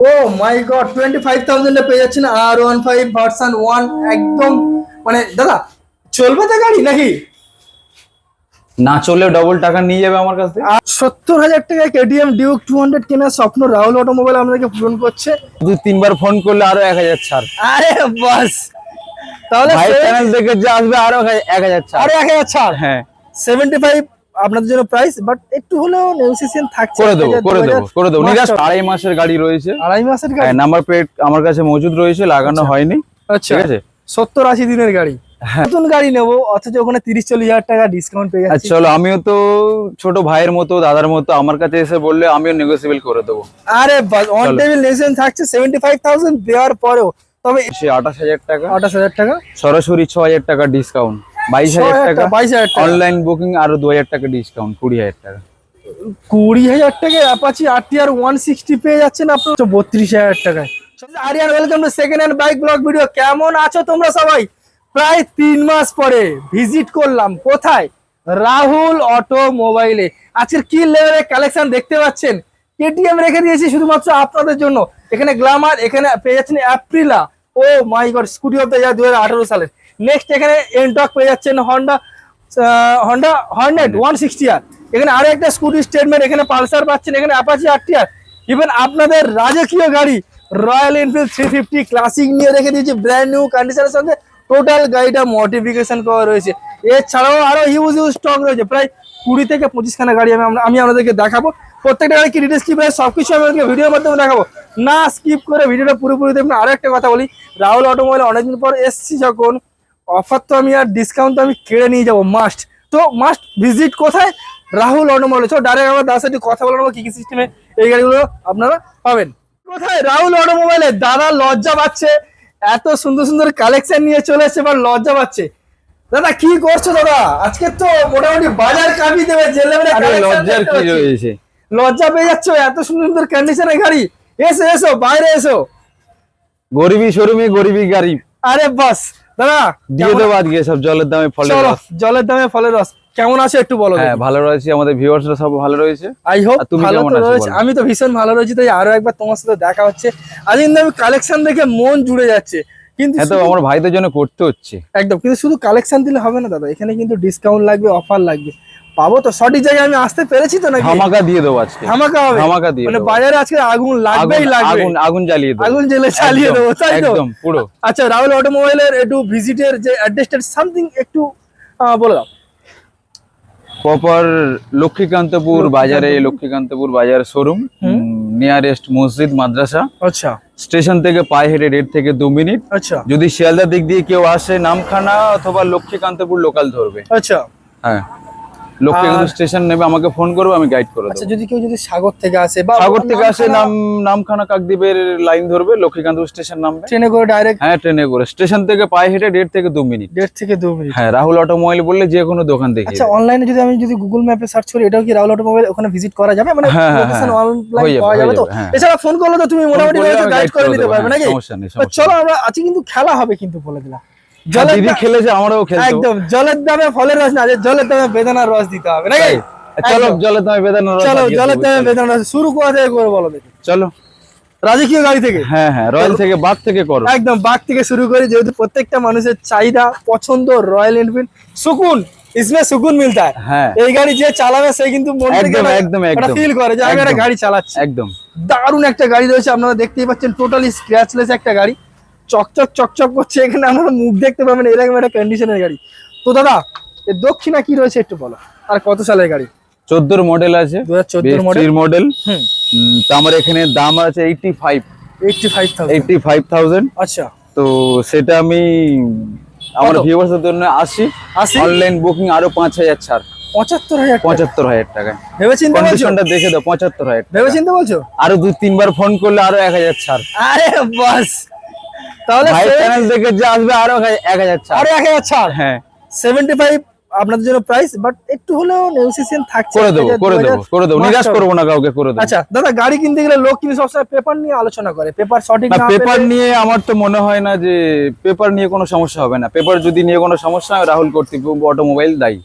O my god twenty five থাউজেন্ডে পেয়ে যাচ্ছেন R one five version one একদম মানে দাদা চলবে তো গাড়ি নাকি? না চললেও ডবল টাকা নিয়ে যাবে আমার কাছ থেকে। সত্তর হাজার টাকায় কেটিএম ডিউক টু হান্ড্রেড কেনার স্বপ্ন রাহুল অটোমোবাইল আপনাদেরকে পূরণ করছে। দুই তিনবার ফোন করলে আরও এক হাজার ছাড়। আরে বাস তাহলে চ্যানেল দেখে যে আসবে আরও এক হাজার ছাড়। আরে এক হাজার ছাড়? হ্যাঁ। সেভেন্টি ফাইভ আপনাদের জন্য প্রাইস বাট একটু হলেও নেগোসিয়েশন থাকছে। করে দেবো করে দেবো করে দেবো। নিরাশ আড়াই মাসের গাড়ি রয়েছে। আড়াই মাসের গাড়ি? নাম্বার প্লেট আমার কাছে মজুদ রয়েছে লাগানো হয়নি। আচ্ছা। ঠিক আছে? সত্তর আশি দিনের গাড়ি। হ্যাঁ। নতুন গাড়ি নেব অথচ ওখানে তিরিশ চল্লিশ হাজার টাকা ডিসকাউন্ট পেয়ে আর যাচ্ছি। চলো আমিও তো ছোট ভাইয়ের মতো দাদার মতো আমার কাছে এসে বললে আমিও নেগোসিয়েবল করে দেবো। আরে অন টেবিল নেশন থাকছে সেভেন্টি ফাইভ থাউজেন্ড দেওয়ার পরেও। তবে আঠাশ হাজার টাকা। আঠাশ হাজার টাকা। সরাসরি ছ হাজার টাকা ডিসকাউন্ট বাইশ হাজার টাকা। বাইশ হাজার অনলাইন বুকিং আরও দু হাজার টাকা ডিসকাউন্ট কুড়ি হাজার টাকা। কুড়ি হাজার Apache R T R one sixty পেয়ে যাচ্ছেন আপনার। বত্রিশ হাজার টাকায়। Aryan welcome to second hand bike blog video কেমন আছো তোমরা সবাই? প্রায় তিন মাস পরে ভিজিট করলাম। কোথায়? রাহুল অটো মোবাইলে আজকের কি লেভেলের কালেকশন দেখতে পাচ্ছেন? কেটিএম রেখে দিয়েছি শুধুমাত্র আপনাদের জন্য। এখানে গ্লামার এখানে পেয়ে যাচ্ছেন Aprilia oh my god, scooty of the year দু হাজার আঠারো সালের। নেক্সট এখানে এনটক পেয়ে যাচ্ছেন Honda Honda Hornet one sixty আর এখানে আরও একটা স্কুটি স্টেটমেন্ট এখানে পালসার পাচ্ছেন, এখানে অ্যাপাচি আরটি আর ইভেন আপনাদের রাজকীয় গাড়ি Royal Enfield three fifty classic নিয়ে রেখে দিয়েছি ব্র্যান্ড নিউ কন্ডিশনের সঙ্গে টোটাল গাড়িটা মডিফিকেশন করা রয়েছে। এছাড়াও আরও হিউজ হিউজ স্টক রয়েছে, প্রায় কুড়ি থেকে পঁচিশ খানা গাড়ি আমি আমি আপনাদেরকে দেখাবো। প্রত্যেকটা গাড়ি কি ডিটেলস কি প্রায় সবকিছু আমি আপনাদেরকে ভিডিওর মাধ্যমে দেখাবো। না স্কিপ করে ভিডিওটা পুরোপুরি দেখবেন। আরও একটা কথা বলি রাহুল অটোমোবাইল অনেকদিন পর এসছি যখন অফার তো আমি আর ডিসকাউন্ট তো আমি কেড়ে নিয়ে যাব মাস্ট তো মাস্ট ভিজিট কোথায়? রাহুল অটোমোবাইল চলো ডাইরেক্ট আমার দাদার সাথে কথা বলে নেব কি কি সিস্টেমে এই গাড়িগুলো আপনারা পাবেন। কোথায়? রাহুল অটোমোবাইলে দাদা লজ্জা পাচ্ছে। এত সুন্দর সুন্দর কালেকশন নিয়ে চলে এসছে বা লজ্জা পাচ্ছে। দাদা কি করছ দাদা? আজকে তো মোটামুটি বাজার কাঁপিয়ে দেবে collection লজ্জার কি রয়েছে? লজ্জা পেয়ে যাচ্ছ এত সুন্দর সুন্দর কন্ডিশনের গাড়ি। এসো এসো বাইরে এসো। গরিবি শোরুমে গরিবি গাড়ি। আরে বাস দাদা দিয়ে দেবো আজকে সব জলের দামে ফলের রস। জলের দামে ফলের রস। কেমন আছে একটু বলো হ্যাঁ ভালো রয়েছে আমাদের ভিউয়ার্সরা সব ভালো রয়েছে। আই হোপ তুমি ভালো কেমন আছো আমি তো ভীষণ ভালো রয়েছি তাই আরও একবার তোমার সাথে দেখা হচ্ছে। আজ কিন্তু আমি কালেকশন দেখে মন জুড়ে যাচ্ছে। কিন্তু হ্যাঁ তো আমার ভাইদের জন্য করতে হচ্ছে। একদম কিন্তু শুধু কালেকশন দিলে হবে না দাদা। এখানে কিন্তু ডিসকাউন্ট লাগবে অফার লাগবে। পাবো তো? সঠিক জায়গায় আমি আসতে পেরেছি তো নাকি? ধামাকা দিয়ে দেবো আজকে। ধামাকা হবে? ধামাকা দিয়ে মানে বাজারে আজকে আগুন লাগবেই লাগবে। আগুন আগুন জ্বালিয়ে দেবো। আগুন জেলে চালিয়ে দেবো তাই তো? একদম পুরো। আচ্ছা রাহুল অটোমোবাইলের একটু ভিজিটের যে অ্যাড্রেসটা সামথিং একটু বলে দাও। প্রপার লক্ষ্মীকান্তপুর বাজারে লক্ষ্মীকান্তপুর বাজার শোরুম নিয়ারেস্ট মসজিদ মাদ্রাসা। আচ্ছা। স্টেশন থেকে পায়ে হেঁটে দেড় থেকে দু মিনিট। আচ্ছা। যদি শিয়ালদা দিক দিয়ে কেউ আসে নামখানা অথবা লক্ষ্মীকান্তপুর লোকাল ধরবে। আচ্ছা। হ্যাঁ। স্টেশন নেবে আমাকে ফোন করবে আমি গাইড করে আচ্ছা দেবো। যদি কেউ যদি সাগর থেকে আসে বা সাগর থেকে আসে নামখানা নাম নামখানা কাকদ্বীপের লাইন ধরবে লক্ষ্মীকান্তপুর স্টেশন নামবে। ট্রেনে করে ডাইরেক্ট হ্যাঁ ট্রেনে করে। স্টেশন থেকে পায়ে হেঁটে দেড় থেকে দু মিনিট দেড় থেকে দু মিনিট হ্যাঁ রাহুল অটোমোবাইল বললে যে কোনো দোকান দেখিয়ে আচ্ছা অনলাইনে যদি আমি যদি গুগল ম্যাপে সার্চ করি এটাও কি রাহুল অটোমোবাইল ওখানে ভিজিট করা যাবে? মানে হ্যাঁ, হ্যাঁ, লোকেশন। অনলাইন পাওয়া যাবে তো। এছাড়া ফোন করলে তো তুমি মোটামুটি গাইড করে পারবে নাকি? চলো আমরা আজকে কিন্তু খেলা হবে কিন্তু বলে দিলাম। দিদি খেলেছে আমরাও খেলব একদম জলের দামে ফলের রস না জলের দামে বেদানার রস দিতে হবে নাকি? চলো জলের দামে বেদানো রস চলো জলের দামে। বেদানার রস শুরু কোথা থেকে করে বলো দেখি চলো। রাজকীয় গাড়ি থেকে? হ্যাঁ হ্যাঁ রয়্যাল থেকে থেকে করো। একদম বাঘ থেকে শুরু করে যেহেতু প্রত্যেকটা মানুষের চাহিদা পছন্দ রয়্যাল এনফিল্ড। সুকুন ইসমে সুকুন মিলতা है হ্যাঁ। এই গাড়ি যে চালাবে সে কিন্তু মন থেকে একদম, একদম, একদম। ফিল করে যে আমি একটা গাড়ি চালাচ্ছি। একদম। দারুণ একটা গাড়ি রয়েছে আপনারা দেখতেই পাচ্ছেন টোটালি স্ক্র্যাচলেস একটা গাড়ি। চকচক চকচক করছে এখানে আপনারা মুখ দেখতে পাবেন এরকম একটা কন্ডিশনের গাড়ি। তো দাদা এর দক্ষিণা কি রয়েছে একটু বলো? আর কত সালের গাড়ি? চোদ্দোর মডেল আছে। দু মডেল মডেল তো আমার এখানে দাম আছে eighty five eighty five thousand আচ্ছা। তো সেটা আমি আমার কত? ভিউয়ার্সের জন্য আসি অনলাইন বুকিং আরও পাঁচ হাজার ছাড়। পঁচাত্তর হাজার টাকা। পঁচাত্তর হাজার টাকায় ভেবে চিন্তে বলছো? কন্ডিশনটা দেখে দাও পঁচাত্তর হাজার টাকা। ভেবে চিন্তে বলছো? আরও দুই তিনবার ফোন করলে আরও এক হাজার ছাড়। আরে বাস! তাহলে চ্যানেল দেখে যে আসবে আরও এক হাজার ছাড়। আরে এক হাজার ছাড়? হ্যাঁ। সেভেন্টি ফাইভ আপনাদের জন্য প্রাইস বাট একটু হলেও নেগোসিয়েশন থাকছে। করে দেবো করে দেবো করে দেবো। নিরাশ করব না কাউকে করে দেবো। আচ্ছা দাদা গাড়ি কিনতে গেলে লোক কিন্তু সবসময় পেপার নিয়ে আলোচনা করে। পেপার সঠিক না পেপার নিয়ে আমার তো মনে হয় না যে পেপার নিয়ে কোনো সমস্যা হবে না। পেপার যদি নিয়ে কোনো সমস্যা হয় রাহুল কর্তৃপক্ষ অটোমোবাইল দায়ী।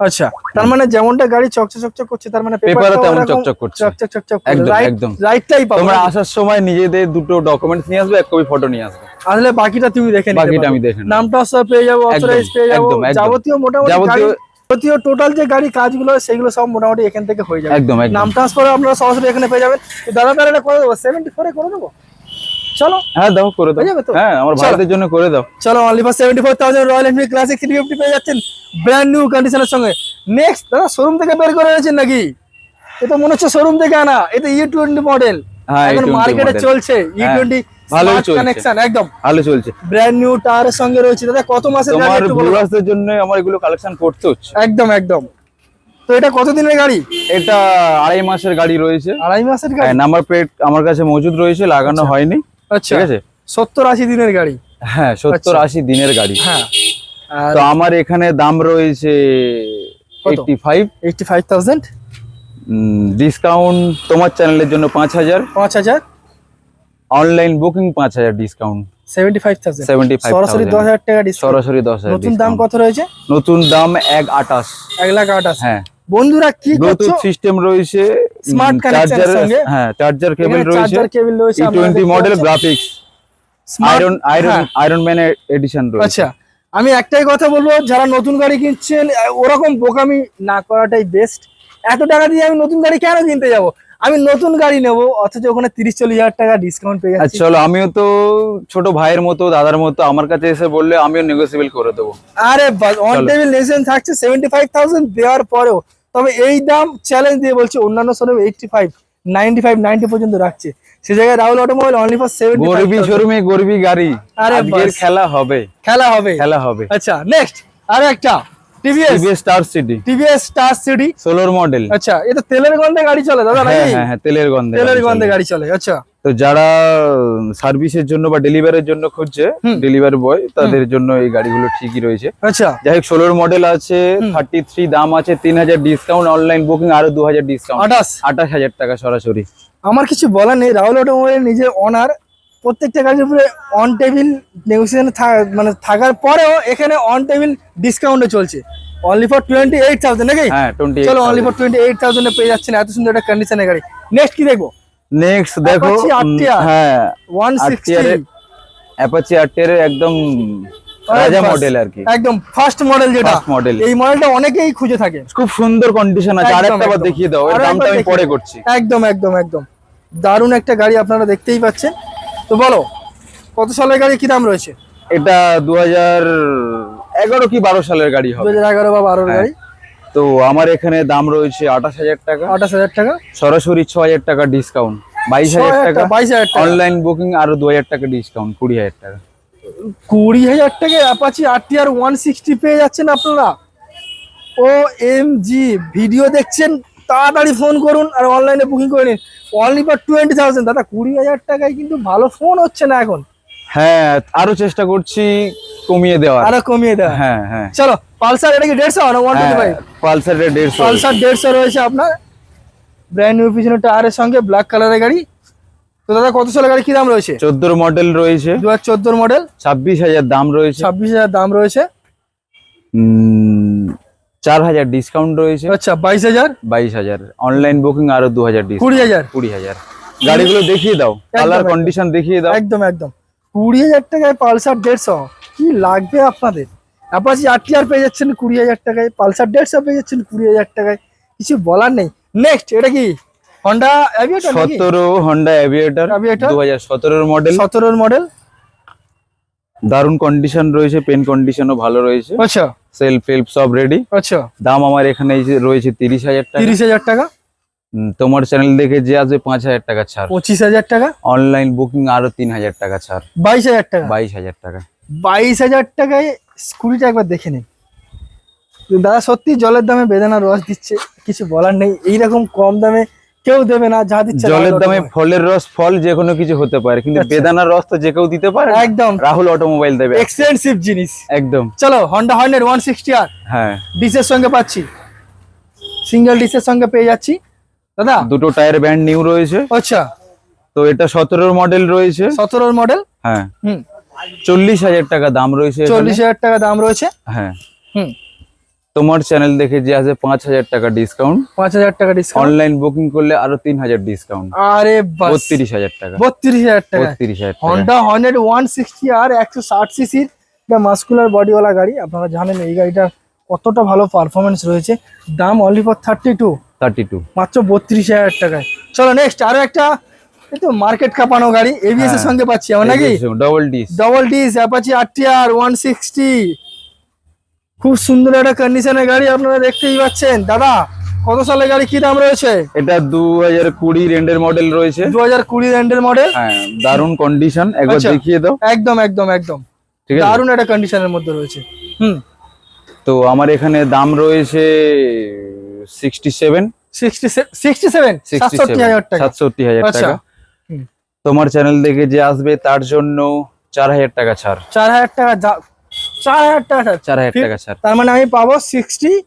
আচ্ছা তার মানে যেমনটা গাড়ি চকচক চকচক করছে তার মানে পেপারও তেমন চকচক করছে। চকচক চকচক একদম, একদম। রাইটটাই পাবো। তোমরা আসার সময় নিজেদের দুটো ডকুমেন্টস নিয়ে আসবে এক কপি ফটো নিয়ে আসবে। আসলে বাকিটা তুমি দেখে নিতে বাকিটা। আমি দেখে। নামটা সব পেয়ে যাব অথরাইজ পেয়ে যাব। যাবতীয় মোটামুটি যাবতীয়- টোটাল যে গাড়ি কাজগুলো হয়, সেগুলো সব মোটামুটি এখান থেকে হয়ে যাবে। একদম একদম। নাম ট্রান্সফার আপনারা সরাসরি এখানে পেয়ে যাবেন। দাদা তাহলে এটা করে দেবো সেভেন্টি ফোরে করে দেবো? চলো। হ্যাঁ দাও করে দাও। যাবে তো? হ্যাঁ আমার ভাইদের জন্য করে দাও। চলো only for seventy four thousand Royal Enfield classic three fifty পেয়ে যাচ্ছেন ব্র্যান্ড নিউ কন্ডিশনের সঙ্গে। নেক্সট দাদা শোরুম থেকে বের করে এনেছেন নাকি? এটা মনে হচ্ছে শোরুম থেকে আনা। এটা ই টোয়েন্টি মডেল হ্যাঁ, এখন মার্কেটে চলছে। ই হ্যাঁ, টোয়েন্টি চলছে। কানেকশন একদম। ভালো চলছে। ব্র্যান্ড নিউ টায়ারের সঙ্গে রয়েছে। দাদা কত মাসের গাড়ি তোমার একটু ভিউয়ার্সদের জন্য আমার এগুলো কালেকশন করতে হচ্ছে। একদম একদম। তো এটা কত দিনের গাড়ি? এটা আড়াই মাসের গাড়ি রয়েছে। আড়াই মাসের গাড়ি? নাম্বার প্লেট আমার কাছে মজুদ রয়েছে লাগানো হয়নি। আচ্ছা। ঠিক আছে? সত্তর আশি দিনের গাড়ি। হ্যাঁ সত্তর আশি দিনের গাড়ি। হ্যাঁ। তো আমার এখানে দাম রয়েছে? Eighty five eighty five thousand discount তোমার চ্যানেলের জন্য পাঁচ হাজার। পাঁচ হাজার? অনলাইন বুকিং পাঁচ হাজার ডিসকাউন্ট সরাসরি দশ হাজার টাকা সরাসরি দশ হাজার নতুন দাম কত রয়েছে? নতুন দাম এক আটাশ এক লাখ আঠাশ। হ্যাঁ। বন্ধুরা কি ব্লুটুথ সিস্টেম রয়েছে connection চার্জার সঙ্গে। হ্যাঁ চার্জার কেবল রয়েছে। চার্জার কেবল রয়েছে twenty model graphics iron iron iron man edition রয়েছে। আচ্ছা আমি একটাই কথা বলব যারা নতুন গাড়ি কিনছেন ওরকম বোকামি না করাটাই বেস্ট এত টাকা দিয়ে আমি নতুন গাড়ি কেন কিনতে যাব? আমি নতুন গাড়ি নেব অথচ ওখানে তিরিশ চল্লিশ হাজার টাকা ডিসকাউন্ট পেয়ে আচ্ছা যাচ্ছি। চলো আমিও তো ছোট ভাইয়ের মতো দাদার মতো আমার কাছে এসে বললে আমিও নেগোসিয়েবল করে দেবো। আরে অন। টেবিল নেশন থাকছে সেভেন্টি ফাইভ থাউজেন্ড দেওয়ার পরেও। তবে এই দাম চ্যালেঞ্জ দিয়ে বলছে অন্যান্য showroom eighty five ninety five ninety পর্যন্ত রাখছে। সে জায়গায় Rahul automobile only for seventy গরিবি শোরুমে গরিবি গাড়ি। আরে খেলা হবে। খেলা হবে। খেলা হবে। আচ্ছা নেক্সট আর একটা। TVS TVS star city TVS star city সোলোর model আচ্ছা এটা তেলের গন্ধে গাড়ি চলে দাদা হ্যাঁ নাকি? হ্যাঁ হ্যাঁ তেলের গন্ধে তেলের গন্ধে গাড়ি চলে আচ্ছা। তো যারা সার্ভিসের জন্য বা ডেলিভারির জন্য খুঁজছে ডেলিভারি বয় তাদের জন্য এই গাড়িগুলো ঠিকই রয়েছে। আচ্ছা। যাই হোক ষোলোর মডেল আছে থার্টি থ্রি দাম আছে তিন হাজার ডিসকাউন্ট অনলাইন বুকিং আরও দু হাজার ডিসকাউন্ট আঠাশ। আঠাশ হাজার টাকা সরাসরি। আমার কিছু বলার নেই রাহুল অটোমোবাইল নিজের অনার প্রত্যেকটা গাড়ির উপরে অন টেবিল নেগোসিয়েশন মানে থাকার পরেও এখানে অন টেবিল ডিসকাউন্টে চলছে। Only for twenty eight thousand নাকি? হ্যাঁ টোয়েন্টি চলো অনলি ফর টোয়েন্টি এইট থাউজেন্ডে পেয়ে যাচ্ছেন এত সুন্দর একটা কন্ডিশনের গাড়ি। নেক্সট কি দেখব? নেক্সট দেখো হ্যাঁ one sixty RTR Apache RTR একদম রাজা মডেল আর কি। একদম ফার্স্ট মডেল যেটা। Model। এই মডেলটা অনেকেই খুঁজে থাকে। খুব সুন্দর কন্ডিশন আছে একদম, আরেকটা বার দেখিয়ে দাও এর দামটা আমি পরে। করছি। একদম একদম একদম। দারুণ একটা গাড়ি আপনারা দেখতেই পাচ্ছেন। তো বলো কত সালের গাড়ি কি দাম রয়েছে? এটা দু হাজার এগারো কি বারো সালের গাড়ি দু হবে। হাজার এগারো বা বারোর হ্যাঁ। গাড়ি। তো আমার এখানে দাম রয়েছে আঠাশ হাজার টাকা। আঠাশ হাজার টাকা? সরাসরি ছ হাজার টাকা ডিসকাউন্ট বাইশ হাজার টাকা বাইশ হাজার টাকা। অনলাইন বুকিং আরও দু হাজার টাকা ডিসকাউন্ট কুড়ি হাজার টাকা। কুড়ি হাজার টাকা Apache R T R one sixty পেয়ে যাচ্ছেন আপনারা। ও এম জি ভিডিও দেখছেন তাড়াতাড়ি ফোন করুন আর অনলাইনে বুকিং করে নিন। অনলি ফর টোয়েন্টি থাউজেন্ড দাদা কুড়ি হাজার টাকায় কিন্তু ভালো ফোন হচ্ছে না এখন। হ্যাঁ আরও চেষ্টা করছি কমিয়ে দেওয়ার। আরও কমিয়ে দেওয়া হ্যাঁ হ্যাঁ। চলো পালসার এটা কি দেড়শো না ওয়ান টোয়েন্টি ফাইভ পালসারের দেড়শো। পালসার দেড়শো রয়েছে আপনার। ব্র্যান্ড নিউ পিছনে টায়ারের সঙ্গে ব্ল্যাক কালারের গাড়ি। তো দাদা কত সালের গাড়ি কি দাম রয়েছে? চোদ্দোর মডেল রয়েছে। দু হাজার চোদ্দোর মডেল ছাব্বিশ হাজার দাম রয়েছে। ছাব্বিশ হাজার দাম রয়েছে। চার হাজার ডিসকাউন্ট রয়েছে। আচ্ছা বাইশ হাজার? বাইশ হাজার। অনলাইন বুকিং আরও দু হাজার কুড়ি হাজার। কুড়ি হাজার। গাড়িগুলো দেখিয়ে দাও। কালার কন্ডিশন দেখিয়ে দাও। একদম একদম। কুড়ি হাজার টাকায় পালসার দেড়শো। কি লাগবে আপনাদের? অ্যাপাচি আর টি আর পেয়ে যাচ্ছেন কুড়ি হাজার টাকায় পালসার দেড়শো পেয়ে যাচ্ছেন কুড়ি হাজার টাকায়। কিছু বলার নেই। নেক্সট এটা কি? হন্ডা অ্যাভিয়েটার সতেরো হন্ডা অ্যাভিয়েটার Aviator? দু হাজার সতেরোর মডেল সতেরোর মডেল দারুণ কন্ডিশন রয়েছে পেন কন্ডিশনও ভালো রয়েছে। আচ্ছা। সেলফ হেল্প সব রেডি আচ্ছা। দাম আমার এখানে যে রয়েছে তিরিশ হাজার টাকা। তিরিশ হাজার টাকা? তোমার চ্যানেল দেখে যে আসবে পাঁচ হাজার টাকা ছাড়। পঁচিশ হাজার টাকা? অনলাইন বুকিং আরও তিন হাজার টাকা ছাড়। বাইশ হাজার টাকা? বাইশ হাজার টাকা। বাইশ হাজার টাকায় স্কুটিটা একবার দেখে নিন। দাদা সত্যি জলের দামে বেদানা রস দিচ্ছে কিছু বলার নেই। এইরকম কম দামে কেউ দেবে না যা দিচ্ছে জলের দামে ফলের রস ফল যে কোনো কিছু হতে পারে কিন্তু আচ্ছা। বেদানার রস তো যে কেউ দিতে পারে একদম। রাহুল অটোমোবাইল দেবে। এক্সপেন্সিভ জিনিস। একদম। চলো Honda hundred one sixty R হ্যাঁ। ডিসের সঙ্গে পাচ্ছি। সিঙ্গেল ডিসের সঙ্গে পেয়ে যাচ্ছি। দাদা? দুটো টায়ার ব্যান্ড নিউ রয়েছে। আচ্ছা। তো এটা সতেরোর মডেল রয়েছে। সতেরোর মডেল হ্যাঁ। হুম। চল্লিশ হাজার টাকা দাম রয়েছে চল্লিশ হাজার টাকা দাম রয়েছে? হ্যাঁ। হুম। তোমার চ্যানেল দেখে যে আছে পাঁচ হাজার টাকা ডিসকাউন্ট পাঁচ হাজার টাকা ডিসকাউন্ট অনলাইন বুকিং করলে আরও তিন হাজার ডিসকাউন্ট আরে বত্রিশ হাজার টাকা। বত্রিশ হাজার টাকা। বত্রিশ হাজার Honda Hornet one sixty R একশো ষাট সিসির মাস্কুলার বডিওয়ালা গাড়ি। আপনারা জানেন এই গাড়িটার কতটা ভালো পারফরমেন্স রয়েছে। দাম only for thirty two thirty two মাত্র বত্রিশ হাজার টাকায়। চলো নেক্সট আরও একটা। এই তো মার্কেট কাঁপানো গাড়ি এবিএস এর হ্যাঁ। সঙ্গে পাচ্ছি আমরা নাকি? Double disc double disc Apache RTR one sixty খুব সুন্দর একটা কন্ডিশনের গাড়ি আপনারা দেখতেই পাচ্ছেন। দাদা কত সালের গাড়ি কি দাম রয়েছে? এটা দু হাজার কুড়ি রেন্ডের মডেল রয়েছে। দু হাজার কুড়ি রেন্ডের মডেল হ্যাঁ দারুণ কন্ডিশন একবার আচ্ছা। দেখিয়ে দাও। একদম একদম একদম। ঠিক আছে। দারুণ একটা কন্ডিশনের মধ্যে রয়েছে। হুম। তো আমার এখানে দাম রয়েছে টাকা। আচ্ছা। টাকা। তোমার চ্যানেল দেখে যে আসবে তার জন্য চার হাজার টাকা ছাড়। চার হাজার টাকা যা- চার হাজার টাকা ছাড়। চার হাজার ঠিক। টাকা ছাড়। তার মানে আমি পাবো সিক্সটি এ।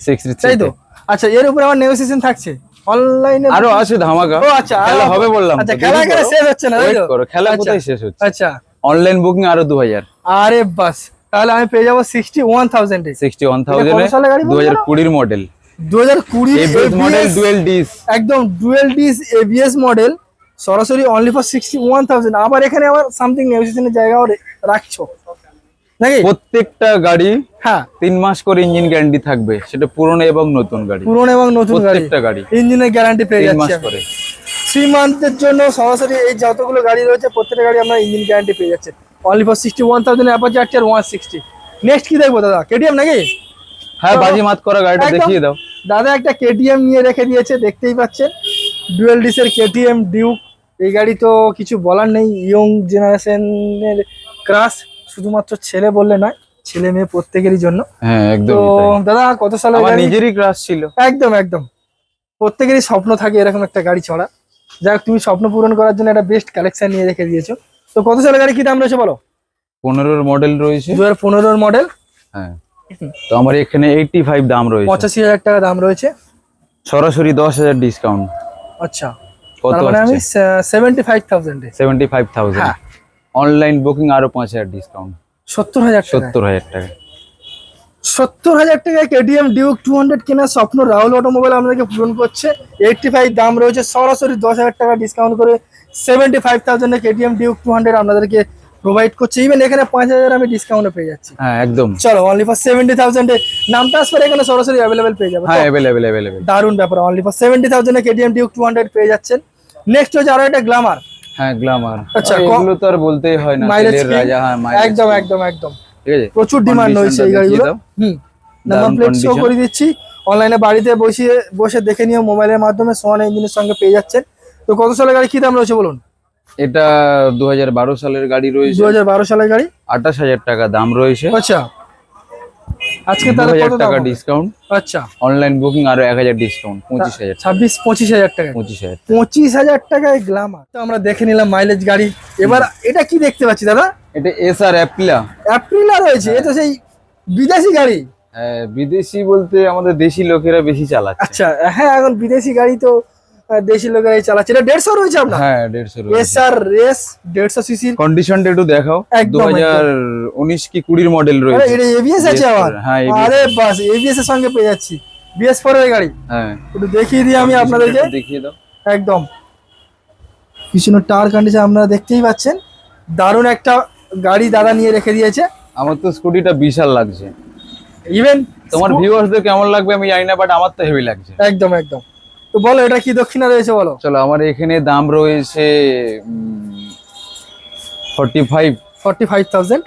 সিক্সটি তাই তো? আচ্ছা এর উপরে আমার নেগোসিয়েশন থাকছে। অনলাইনে আরও আছে ধামাকা। ও আচ্ছা খেলা হবে বললাম আচ্ছা তো, খেলা দেরি এখানে করো। শেষ হচ্ছে না তাই করো খেলা আচ্ছা, কোথায় শেষ হচ্ছে? আচ্ছা। অনলাইন বুকিং আরও দু হাজার। আরে বাস। তাহলে আমি পেয়ে যাব sixty one thousand sixty one thousand গাড়ি দু হাজার কুড়ির মডেল দু হাজার কুড়ি এবিএস মডেল ডুয়েল ডিস একদম ডুয়েল ডিস এবিএস মডেল সরাসরি only for sixty one thousand আবার এখানে আবার সামথিং নেগোসিয়েশনের জায়গাও রে- রাখছো। নাকি? প্রত্যেকটা গাড়ি হ্যাঁ। তিন মাস করে ইঞ্জিন গ্যারান্টি থাকবে। সেটা পুরনো এবং নতুন গাড়ি। পুরনো এবং নতুন গাড়ি। প্রত্যেকটা গাড়ি। ইঞ্জিনের গ্যারান্টি পেয়ে মাস করে। থ্রি মান্থের জন্য সরাসরি এই যতগুলো গাড়ি রয়েছে প্রত্যেকটা গাড়ি আমরা ইঞ্জিন গ্যারান্টি পেয়ে যাচ্ছে। Only for sixty one thousand Apache R one sixty next কি দেখব দাদা? কেটিএম নাকি? হ্যাঁ বাজি মাত করা গাড়িটা দেখিয়ে দাও। দাদা একটা কেটিএম নিয়ে রেখে দিয়েছে দেখতেই পাচ্ছেন। ডুয়েল ডিসের কেটিএম ডিউক এই গাড়ি তো কিছু বলার নেই। ইয়ং জেনারেশনের ক্রাশ শুধুমাত্র ছেলে বললে নয় ছেলে মেয়ে প্রত্যেকেরই জন্য। হ্যাঁ তো দাদা কত সালে নিজেরই ক্রাশ ছিল। একদম একদম। প্রত্যেকেরই স্বপ্ন থাকে এরকম একটা গাড়ি চড়া যাই তুমি স্বপ্ন পূরণ করার জন্য একটা বেস্ট কালেকশন নিয়ে রেখে দিয়েছ। তো কত সালের গাড়ি কি দাম রয়েছে বলো? পনেরোর মডেল রয়েছে। দু হাজার পনেরোর মডেল হ্যাঁ। তো আমার এখানে এইটটি ফাইভ দাম রয়েছে। পঁচাশি হাজার টাকা দাম রয়েছে। সরাসরি দশ হাজার ডিসকাউন্ট আচ্ছা। কত মানে আমি seventy five থাউজেন্ডে seventy five thousand. Online booking আরও পাঁচ হাজার ডিসকাউন্ট সত্তর হাজার সত্তর হাজার টাকা সত্তর হাজার টাকায় ডিউক টু হান্ড্রেড কেনার স্বপ্ন রাহুল অটোমোবাইল আপনাদেরকে পূরণ করছে। এইটটি ফাইভ দাম রয়েছে। সরাসরি দশ হাজার টাকা ডিসকাউন্ট করে সেভেন্টি ফাইভ থাউজেন্ডে কেটিএম ডিউক টু হান্ড্রেড আপনাদেরকে প্রোভাইড করছে। ইভেন এখানে পাঁচ হাজার আমি ডিসকাউন্টে পেয়ে যাচ্ছি। হ্যাঁ একদম। চলো অনলি ফর সেভেন্টি থাউজেন্ডে নাম ট্রান্সফার এখানে সরাসরি অ্যাভেলেবেল পেয়ে যাবে। হ্যাঁ অ্যাভেলেবেল অ্যাভেলেবেল দারুণ ব্যাপার অনলি ফর সেভেন্টি থাউজেন্ডে কেটিএম ডিউক টু হান্ড্রেড পেয়ে যাচ্ছেন। নেক্সট হচ্ছে আরও একটা গ্লামার হ্যাঁ গ্লামার আচ্ছা, এগুলো তো আর বলতেই হয় না তেলের রাজা হ্যাঁ একদম একদম একদম। ঠিক আছে প্রচুর ডিমান্ড রয়েছে এই গাড়িগুলো। হুম নাম্বার প্লেট শো করে দিচ্ছি। অনলাইনে বাড়িতে বসে বসে দেখে নিও মোবাইলের মাধ্যমে সোয়ান ইঞ্জিনের সঙ্গে পেয়ে যাচ্ছেন। তো কত সালের গাড়ি? কি দাম রয়েছে বলুন? এটা দু হাজার বারো সালের গাড়ি রয়েছে। দু হাজার বারো সালের গাড়ি? আঠাশ হাজার টাকা দাম রয়েছে। আচ্ছা। আজকে তাহলে কত টাকা ডিসকাউন্ট আচ্ছা। অনলাইন বুকিং আরও এক হাজার ডিসকাউন্ট পঁচিশ হাজার ছাব্বিশ পঁচিশ হাজার টাকা। পঁচিশ হাজার পঁচিশ হাজার টাকায় গ্লামার তো আমরা দেখে নিলাম মাইলেজ গাড়ি। এবার এটা কি দেখতে পাচ্ছি দাদা? এটা এস আর অ্যাপ্লা অ্যাপ্রিলা রয়েছে। এ তো সেই বিদেশি গাড়ি? বিদেশি বলতে আমাদের দেশি লোকেরা বেশি চালাচ্ছে। আচ্ছা হ্যাঁ এখন বিদেশি গাড়ি তো দেশি লোকেরাই চালাচ্ছে। এটা দেড়শো রয়েছে আপনার হ্যাঁ দেড়শো এস আর রেস দেড়শো সিসির কন্ডিশনটা একটু দেখাও। দু হাজার উনিশ কি কুড়ির মডেল রয়েছে? এটা এবিএস আছে আবার? হ্যাঁ, আরে বাস এবিএস এর সঙ্গে পেয়ে যাচ্ছি। বিএস ফোর এর গাড়ি। হ্যাঁ। একটু দেখিয়ে দিই আমি আপনাদেরকে। দেখিয়ে দাও। একদম। পিছনে টায়ার কন্ডিশন আপনারা দেখতেই পাচ্ছেন। দারুণ একটা গাড়ি দাদা নিয়ে রেখে দিয়েছে। আমার তো স্কুটিটা বিশাল লাগছে। ইভেন তোমার ভিউয়ার্সদের কেমন লাগবে আমি জানি না বাট আমার তো হেভি লাগছে। একদম একদম। তো বলো এটা কি দক্ষিণা রয়েছে বলো? চলো আমার এখানে দাম রয়েছে forty five forty five thousand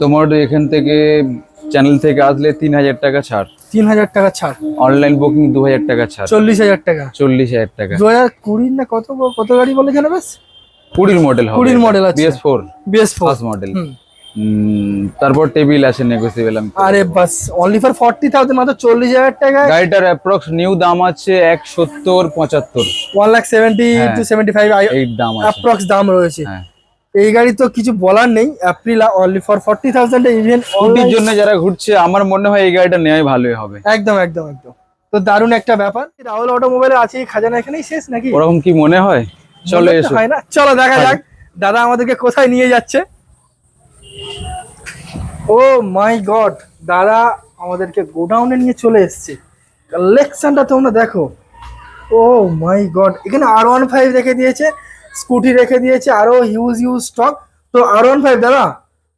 তোমার এখান থেকে চ্যানেল থেকে আসলে তিন হাজার টাকা ছাড়। তিন হাজার টাকা ছাড়। অনলাইন বুকিং দু হাজার টাকা ছাড়। চল্লিশ হাজার টাকা। চল্লিশ হাজার টাকা। দু হাজার কুড়ির না কত কত গাড়ি বলে জানো বেশ? কুড়ির মডেল কুড়ির আছে। BS four BS four model তারপর টেবিল আছে নেগোসিয়েবল আমি আরে বাস অনলি ফর ফর্টি থাউজেন্ড মাত্র চল্লিশ হাজার টাকায় গাড়িটার অ্যাপ্রক্স নিউ দাম আছে এক সত্তর পঁচাত্তর। ওয়ান লাখ সেভেন্টি হ্যাঁ। টু সেভেন্টি ফাইভ এই দাম আছে। অ্যাপ্রক্স দাম রয়েছে। হ্যাঁ। এই গাড়ি তো কিছু বলার নেই Aprilia only for forty thousand even স্কুটির জন্য যারা ঘুরছে আমার মনে হয় এই গাড়িটা নেওয়াই ভালোই হবে। একদম একদম একদম। তো দারুণ একটা ব্যাপার। রাহুল অটোমোবাইলে আছে খাজানা এখানেই শেষ নাকি? ওরকম কি মনে হয়? চলো এসো। হয় না। চলো দেখা যাক। দাদা আমাদেরকে কোথায় নিয়ে যাচ্ছে? ও মাই গড দাদা আমাদেরকে গোডাউনে নিয়ে চলে এসছে। কালেকশনটা তোমরা দেখো। ও মাই গড এখানে আর ওয়ান ফাইভ রেখে দিয়েছে স্কুটি রেখে দিয়েছে আরও হিউজ হিউজ স্টক তো আর ওয়ান ফাইভ দাদা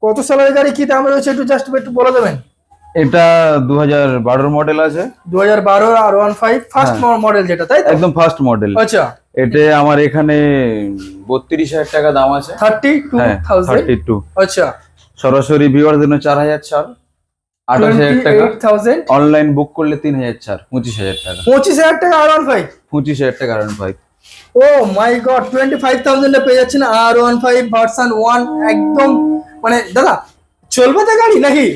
কত সালের গাড়ি কি দাম রয়েছে একটু জাস্ট একটু বলে দেবেন? এটা দু হাজার বারোর মডেল আছে। দু হাজার বারো R one five first model যেটা তাই একদম ফার্স্ট মডেল আচ্ছা। এটা আমার এখানে বত্রিশ হাজার টাকা দাম আছে। থার্টি টু থার্টি টু আচ্ছা। সরাসরি ভিওয়ার জন্য চার হাজার ছাড় আঠাশ হাজার টাকা। অনলাইন বুক করলে তিন হাজার ছাড় পঁচিশ হাজার টাকা। পঁচিশ হাজার টাকা আর ওয়ান ফাইভ পঁচিশ হাজার টাকা R one five oh my god twenty five থাউজেন্ডে পেয়ে যাচ্ছেন R one five version one একদম মানে দাদা চলবে তো গাড়ি নাকি?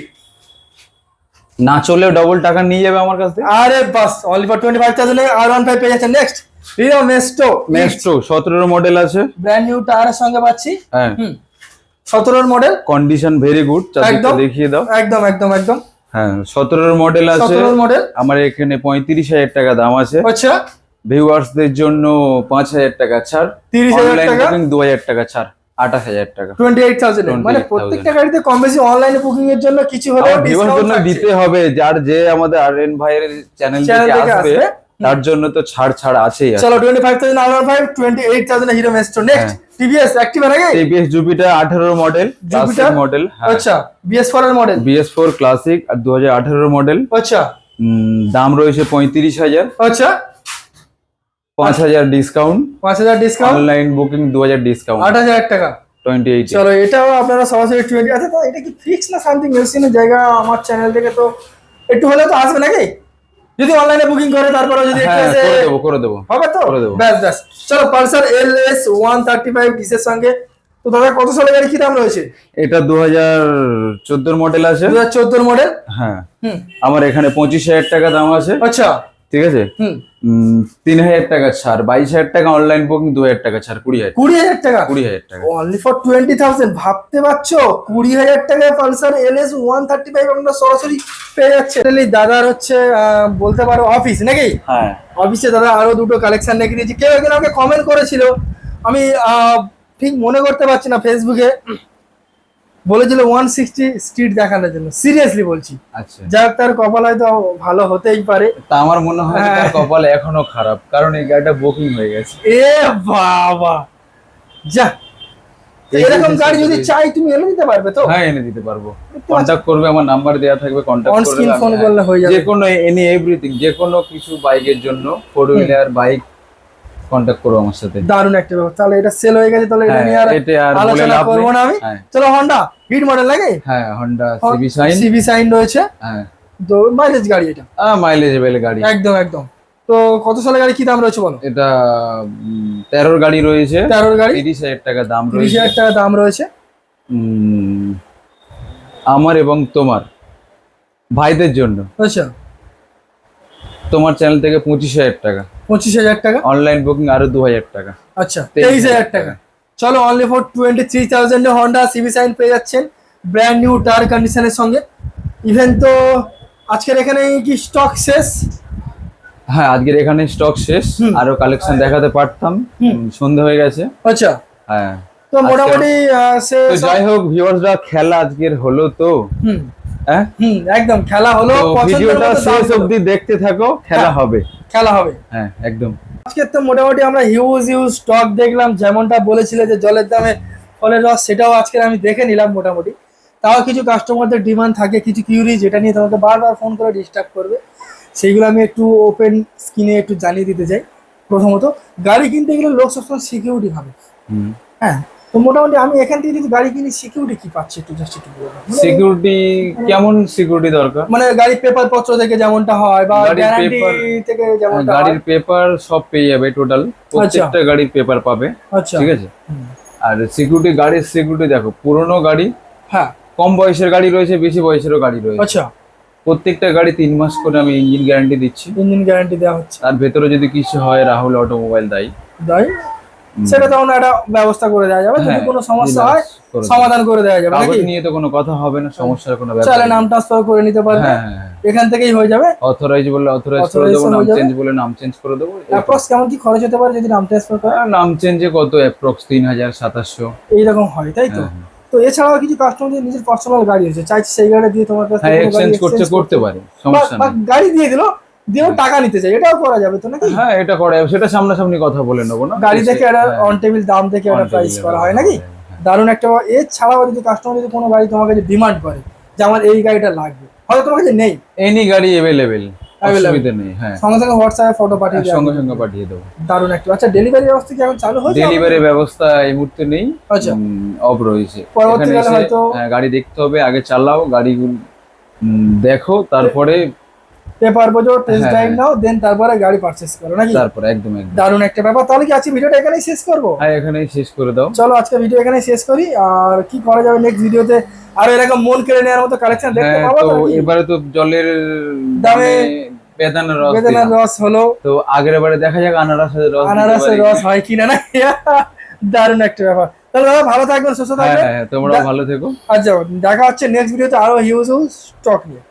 না চললেও ডবল টাকা নিয়ে যাবে আমার কাছ থেকে। আরে বাস অনলি ফর টোয়েন্টি ফাইভ থাউজেন্ডে আর ওয়ান ফাইভ পেয়ে যাচ্ছেন। নেক্সট হিরো মেস্টো মেস্ট্রো সতেরোর মডেল আছে। ব্র্যান্ড নিউ টায়ারের সঙ্গে পাচ্ছি। হ্যাঁ। হুম। সতেরোর মডেল কন্ডিশন ভেরি গুড একদম। দেখিয়ে দাও। একদম একদম একদম। হ্যাঁ সতেরোর মডেল আছে। মডেল আমার এখানে পঁয়ত্রিশ হাজার টাকা দাম আছে। আচ্ছা। ভিউয়ার্সদের জন্য পাঁচ হাজার টাকা ছাড়। 30,000 অনলাইন টাকা? দু হাজার টাকা ছাড় আঠাশ হাজার টাকা। টোয়েন্টি এইট থাউজেন্ড মানে প্রত্যেকটা গাড়িতে কম বেশি অনলাইনে বুকিং এর জন্য কিছু হলেও জন্য দিতে হবে যার যে আমাদের আর এন ভাইয়ের চ্যানেল থেকে আসবে। তার জন্য তো ছাড় ছাড় আছেই চলো twenty five twenty eight thousand Hero Maestro next TVS Activa নাকি টিভিএস জুপিটার আঠারো মডেল ক্লাসিক জুপিটার মডেল আচ্ছা বিএস ফোর এর মডেল বিএস ফোর ক্লাসিক আর দু হাজার আঠারো মডেল আচ্ছা দাম রয়েছে পঁয়ত্রিশ হাজার। আচ্ছা। পাঁচ হাজার ডিসকাউন্ট পাঁচ হাজার ডিসকাউন্ট অনলাইন বুকিং দু হাজার ডিসকাউন্ট আট হাজার টাকা। টোয়েন্টি এইট চলো এটাও আপনারা সরাসরি টোয়েন্টি আচ্ছা তো এটা কি ফিক্স না সামথিং মেশিনের জায়গা আমার চ্যানেল থেকে তো? একটু হলে তো আসবে নাকি? যদি অনলাইনে বুকিং করে তারপরে যদি হ্যাঁ করে দেবো করে দেবো হবে তো? করে দেবো। ব্যাস ব্যাস। চলো Pulsar L S one thirty five ডিসের সঙ্গে। তো দাদা কত সালে গাড়ি? কি দাম রয়েছে? এটা দু হাজার চোদ্দোর মডেল আছে। দু হাজার চোদ্দোর মডেল হ্যাঁ। আমার এখানে পঁচিশ হাজার টাকা দাম আছে। আচ্ছা। ঠিক আছে? হুম। তিন হাজার টাকা ছাড় বাইশ হাজার টাকা অনলাইন বুকিং দু হাজার টাকা ছাড় কুড়ি হাজার কুড়ি হাজার টাকা? কুড়ি হাজার টাকা। অনলি ফর টোয়েন্টি থাউজেন্ড ভাবতে পারছ? কুড়ি হাজার টাকায় Pulsar L S one thirty five আমরা সরাসরি পেয়ে যাচ্ছে। দাদার হচ্ছে বলতে পারো অফিস নাকি? হ্যাঁ। অফিসে দাদা আরও দুটো কালেকশন রেখে দিয়েছি কেউ একজন আমাকে কমেন্ট করেছিল। আমি ঠিক মনে করতে পারছি না ফেসবুকে বলেছিল ওয়ান সিক্সটি স্ট্রিট দেখানোর জন্য। সিরিয়াসলি বলছি। আচ্ছা। যাক তার কপাল হয়তো ভালো হতেই পারে। তা আমার মনে হয় হ্যাঁ। তার কপাল এখনও খারাপ কারণ এই গাড়িটা বুকিং হয়ে গেছে। এ বাবা! যা এরকম গাড়ি যদি চাই তুমি এনে দিতে পারবে তো? হ্যাঁ এনে দিতে পারব। কন্ট্যাক্ট করবে আমার নাম্বার দেওয়া থাকবে কন্ট্যাক্ট অন করবে স্ক্রিন ফোন হ্যাঁ। করলে হয়ে যাবে। যে কোনো এনি এভরিথিং যে কোনো কিছু বাইকের জন্য ফোর হুইলার বাইক কন্ট্যাক্ট করো আমার সাথে। দারুণ একটা ব্যাপার। তাহলে এটা সেল হয়ে গেছে তাহলে এটা হ্যাঁ, নিয়ে আর আলোচনা করব। না আমি। হ্যাঁ। চলো হন্ডা হিট মডেল লাগে? হ্যাঁ Honda CB Shine CB Shine রয়েছে। হ্যাঁ। তো মাইলেজ গাড়ি এটা? মাইলেজেবল গাড়ি। একদম একদম। তো কত সালের গাড়ি কি দাম রয়েছে বলো? এটা তেরোর গাড়ি রয়েছে। তেরোর গাড়ি। তিরিশ হাজার টাকা দাম তিরিশ হাজার টাকা দাম রয়েছে। আমার এবং তোমার। ভাইদের জন্য। আচ্ছা। তোমার চ্যানেল থেকে পঁচিশ হাজার টাকা। পঁচিশ হাজার টাকা। অনলাইন বুকিং আরও দু হাজার টাকা। আচ্ছা তেইশ হাজার টাকা। চলো অনলি ফর টোয়েন্টি থ্রি থাউজেন্ডে হন্ডা সিবি সাইন পেয়ে যাচ্ছেন। ব্র্যান্ড নিউ টায়ার কন্ডিশনের সঙ্গে। ইভেন তো আজকের এখানে কি স্টক শেষ? হ্যাঁ আজকের এখানে স্টক শেষ। আরও কালেকশন দেখাতে পারতাম। সন্ধে হয়ে গেছে। আচ্ছা। হ্যাঁ। তো মোটামুটি যাই হোক ভিউয়ার্সরা খেলা আজকের হলো তো। হুম হ্যাঁ একদম খেলা হলো ভিডিওটা শেষ অবধি দেখতে থাকো খেলা হ্যাঁ। হবে। খেলা হবে। হ্যাঁ একদম। আজকে তো মোটামুটি আমরা হিউজ হিউজ স্টক দেখলাম যেমনটা বলেছিলে যে জলের দামে ফলের রস সেটাও আজকে আমি দেখে নিলাম মোটামুটি। তাও কিছু কাস্টমারদের ডিমান্ড থাকে কিছু কিউরি যেটা নিয়ে তোমাকে বারবার ফোন করে ডিস্টার্ব করবে। সেইগুলো আমি একটু ওপেন স্ক্রিনে একটু জানিয়ে দিতে চাই। প্রথমত গাড়ি কিনতে গেলে লোক সবসময় সিকিউরিটি হবে। হ্যাঁ তো মোটামুটি আমি এখান থেকে যদি গাড়ি কিনি সিকিউরিটি কি পাচ্ছি একটু জাস্ট একটু দাও। মানে- সিকিউরিটি কেমন সিকিউরিটি দরকার? মানে গাড়ির পেপার পত্র থেকে যেমনটা হয় বা গ্যারান্টি থেকে যেমনটা গাড়ির পেপার সব পেয়ে যাবে টোটাল প্রত্যেকটা গাড়ির পেপার পাবে আচ্ছা। ঠিক আছে? আর সিকিউরিটি গাড়ির সিকিউরিটি দেখো পুরনো গাড়ি হ্যাঁ। কম বয়সের গাড়ি রয়েছে বেশি বয়সেরও গাড়ি রয়েছে। আচ্ছা। প্রত্যেকটা গাড়ি তিন মাস করে আমি ইঞ্জিন গ্যারান্টি দিচ্ছি। ইঞ্জিন গ্যারান্টি দেওয়া হচ্ছে। আর ভেতরে যদি কিছু হয় রাহুল অটোমোবাইল দায়ী। তাই সেটা তখন একটা ব্যবস্থা করে দেওয়া যাবে। যদি হ্যাঁ, কোনো সমস্যা হয় সমাধান করে দেওয়া যাবে। নাকি? নিয়ে তো কোনো কথা হবে না সমস্যার কোনো ব্যাপার চাইলে নাম ট্রান্সফার করে নিতে পারবে। হ্যাঁ হ্যাঁ এখান থেকেই হয়ে যাবে। অথরাইজ বললে অথরাইজ করে দেবো নাম চেঞ্জ বলে নাম চেঞ্জ করে দেবো অ্যাপ্রক্স কেমন কি খরচ হতে পারে যদি নাম ট্রান্সফার করে? নাম চেঞ্জে কত? অ্যাপ্রক্স তিন হাজার সাতাশশো। এইরকম হয় তাই তো? তো এছাড়াও কিছু কাস্টমারদের নিজের পার্সোনাল গাড়ি আছে চাইছে সেই গাড়ি দিয়ে তোমার কাছ এক্সচেঞ্জ করতে করতে পারে সমস্যা নেই। গাড়ি দিয়ে দিলো দিয়েও টাকা নিতে চাই এটাও করা যাবে তো নাকি? হ্যাঁ এটা করে সেটা সামনাসামনি কথা বলে নেব না। গাড়ি দেখে একটা হ্যাঁ, অন টেবিল দাম দেখে একটা প্রাইস করা হয় নাকি? হ্যাঁ। দারুণ একটা এছাড়াও যদি কাস্টমার যদি কোনো গাড়ি তোমার কাছে ডিমান্ড করে যে আমার এই গাড়িটা লাগবে হয়তো তোমার কাছে নেই। এনি গাড়ি অ্যাভেলেবেল। অসুবিধা নেই হ্যাঁ। সঙ্গে সঙ্গে হোয়াটসঅ্যাপে ফটো পাঠিয়ে দেওয়া সঙ্গে সঙ্গে পাঠিয়ে দেবো। দারুণ একটা। আচ্ছা ডেলিভারি ব্যবস্থা কি এখন চালু হয়েছে? ডেলিভারি ব্যবস্থা এই মুহূর্তে নেই। আচ্ছা। অফ রয়েছে। পরবর্তীকালে হয়তো- হ্যাঁ, গাড়ি দেখতে হবে আগে চালাও গাড়িগুলো দেখো তারপরে পেপার বোঝো টেস্ট হ্যাঁ, ড্রাইভ হ্যাঁ। নাও দেন তারপরে গাড়ি পারচেস করো নাকি? তারপরে একদম একদম। দারুণ একটা ব্যাপার। তাহলে কি আজকে ভিডিওটা এখানেই শেষ করব? হ্যাঁ এখানেই শেষ করে দাও। চলো আজকে ভিডিও এখানেই শেষ করি। আর কি করা যাবে নেক্সট ভিডিওতে আরও এরকম মন কেড়ে নেওয়ার মতো কালেকশন দেখতে হ্যাঁ পাবো তো এবারে তো জলের দামে বেদানার রস বেদানার রস হলো। তো আগের বারে দেখা যাক আনারসের রস আনারসের রস হয় কিনা না দারুণ একটা ব্যাপার। তাহলে দাদা ভালো থাকবেন সুস্থ থাকবেন। হ্যাঁ তোমরাও ভালো থেকো। আচ্ছা দেখা হচ্ছে নেক্সট ভিডিওতে আরও হিউজ হিউজ স্টক নিয়ে।